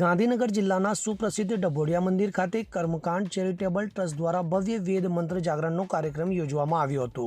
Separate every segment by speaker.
Speaker 1: ગાંધીનગર જિલ્લાના સુપ્રસિદ્ધ ડભોડિયા મંદિર ખાતે કર્મકાંડ ચેરિટેબલ ટ્રસ્ટ દ્વારા ભવ્ય વેદ મંત્ર જાગરણનો કાર્યક્રમ યોજવામાં આવ્યો હતો.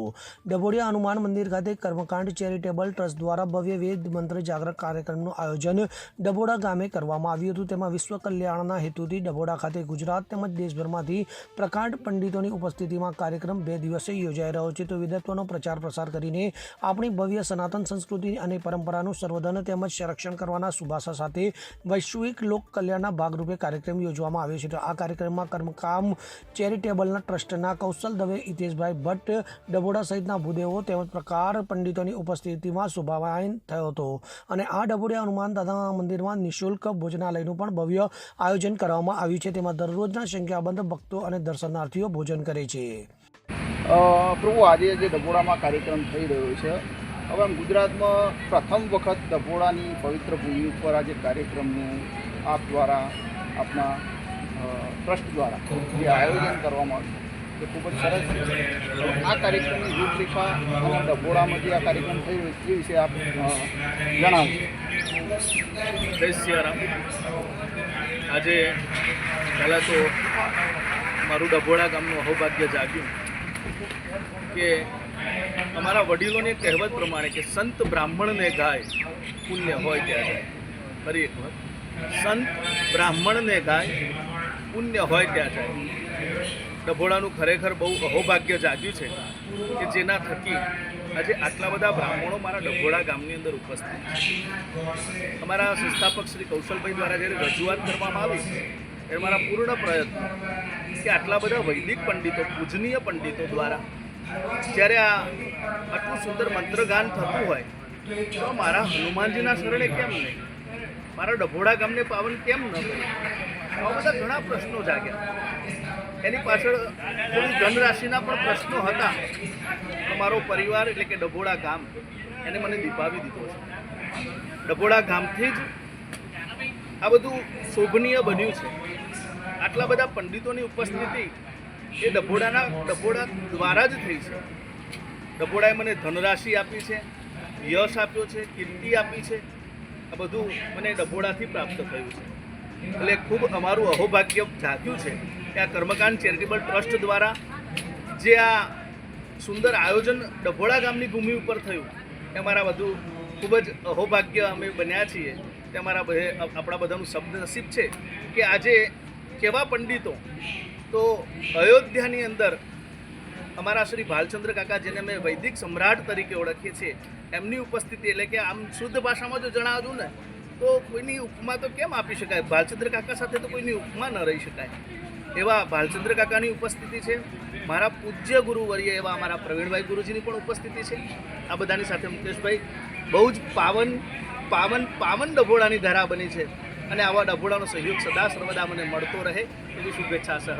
Speaker 1: ડભોડિયા હનુમાન મંદિર ખાતે કર્મકાંડ ચેરિટેબલ ટ્રસ્ટ દ્વારા ભવ્ય વેદ મંત્ર જાગરણ કાર્યક્રમનું આયોજન ડભોડા ગામે કરવામાં આવ્યું હતું. તેમાં વિશ્વ કલ્યાણના હેતુથી ડભોડા ખાતે ગુજરાત તેમજ દેશભરમાંથી પ્રકાંડ પંડિતોની ઉપસ્થિતિમાં કાર્યક્રમ બે દિવસે યોજાઈ રહ્યો છે. તો વિદત્વનો પ્રચાર પ્રસાર કરીને આપણી ભવ્ય સનાતન સંસ્કૃતિ અને પરંપરાનું સર્વધન તેમજ સંરક્ષણ કરવાના સુભાષા સાથે વૈશ્વિક લોક કલ્યાણના ભાગરૂપે કાર્યક્રમ યોજવામાં આવ્યો છે. તો આ કાર્યક્રમમાં કર્મકામ ચેરિટેબલના ટ્રસ્ટના કૌશલ દવે, હિતેશભાઈ ભટ્ટ, ડભોડા સહિતના ભૂદેવો તેમજ પ્રકાર પંડિતોની ઉપસ્થિતિમાં શુભાવાયન થયો હતો. અને આ ડભોડિયા હનુમાન દાદા મંદિરમાં નિઃશુલ્ક ભોજનાલયનું પણ ભવ્ય આયોજન કરવામાં આવ્યું છે. તેમાં દરરોજના સંખ્યાબંધ ભક્તો અને દર્શનાર્થીઓ ભોજન કરે છે.
Speaker 2: પ્રભુ, આજે જે ડભોડામાં કાર્યક્રમ થઈ રહ્યો છે, હવે ગુજરાતમાં પ્રથમ વખત ડભોડાની પવિત્ર ભૂમિ ઉપર આજે કાર્યક્રમનું આપ દ્વારા આપના ટ્રસ્ટ દ્વારા જે આયોજન કરવામાં આવ્યું તે ખૂબ જ સરસ છે. આ કાર્યક્રમની રૂપરેખા અને ડભોડામાં જે આ કાર્યક્રમ થઈ રહ્યો એ વિશે આપ જણાવો.
Speaker 3: જય સિયારામ. આજે પહેલાં તો મારું ડભોળા ગામનું અહોભાગ્ય જાગ્યું કે અમારા વડીલોની કહેવત પ્રમાણે કે સંત બ્રાહ્મણને ગાય પુણ્ય હોય ત્યાં જાય ફરી એક વખત સંત બ્રાહ્મણને ગાય, પુણ્ય હોય ત્યાં જાય. ડભોળાનું ખરેખર બહુ અહોભાગ્ય જાગ્યું છે કે જેના થકી આજે આટલા બધા બ્રાહ્મણો મારા ડભોળા ગામની અંદર ઉપસ્થિત છે. અમારા સંસ્થાપક શ્રી કૌશલભાઈ દ્વારા જ્યારે રજૂઆત કરવામાં આવી, ત્યારે મારા પૂર્ણ પ્રયત્ન કે આટલા બધા વૈદિક પંડિતો, પૂજનીય પંડિતો દ્વારા જ્યારે આ આટલું સુંદર મંત્રગાન થતું હોય, તો મારા હનુમાનજીના શરણે કેમ નહીં? મારા ડભોડા ગામને પાવન કેમ ન કર્યું આવા બધા ઘણા પ્રશ્નો જાગ્યા એની પાછળ થોડી ધનરાશિના પણ પ્રશ્નો હતા. મારો પરિવાર એટલે કે ડભોડા ગામ એને મને દીપાવી દીધો છે. ડભોડા ગામથી જ આ બધું શોભનીય બન્યું છે. આટલા બધા પંડિતોની ઉપસ્થિતિ એ ડભોડાના ડભોડા દ્વારા જ થઈ છે. ડભોડાએ મને ધનરાશિ આપી છે, યશ આપ્યો છે, કીર્તિ આપી છે. આ બધું મને ડભોડાથી પ્રાપ્ત થયું છે. એટલે ખૂબ અમારું અહોભાગ્ય જાગ્યું છે કે આ કર્મકાંડ ચેરિટેબલ ટ્રસ્ટ દ્વારા જે આ સુંદર આયોજન ડભોડા ગામની ભૂમિ ઉપર થયું, એ અમારા બધું ખૂબ જ અહોભાગ્ય અમે બન્યા છીએ. તે અમારા આપણા બધાનું શબ્દ નસીબ છે કે આજે કેવા પંડિતો તો અયોધ્યાની અંદર અમારા શ્રી ભાલચંદ્ર કાકા, જેને અમે વૈદિક સમ્રાટ તરીકે ઓળખીએ છીએ, એમની ઉપસ્થિતિ એટલે કે આમ શુદ્ધ ભાષામાં જો જણાવજો ને, તો કોઈની ઉપમા તો કેમ આપી શકાય? ભાલચંદ્ર કાકા સાથે તો કોઈની ઉપમા ન રહી શકાય. એવા ભાલચંદ્ર કાકાની ઉપસ્થિતિ છે. મારા પૂજ્ય ગુરુવર્ય એવા અમારા પ્રવીણભાઈ ગુરુજીની પણ ઉપસ્થિતિ છે. આ બધાની સાથે મુકેશભાઈ, બહુ જ પાવન પાવન પાવન ડભોળાની ધારા બની છે. અને આવા ડભોળાનો સહયોગ સદા સર્વદા મને મળતો રહે. એવી શુભેચ્છા સહ.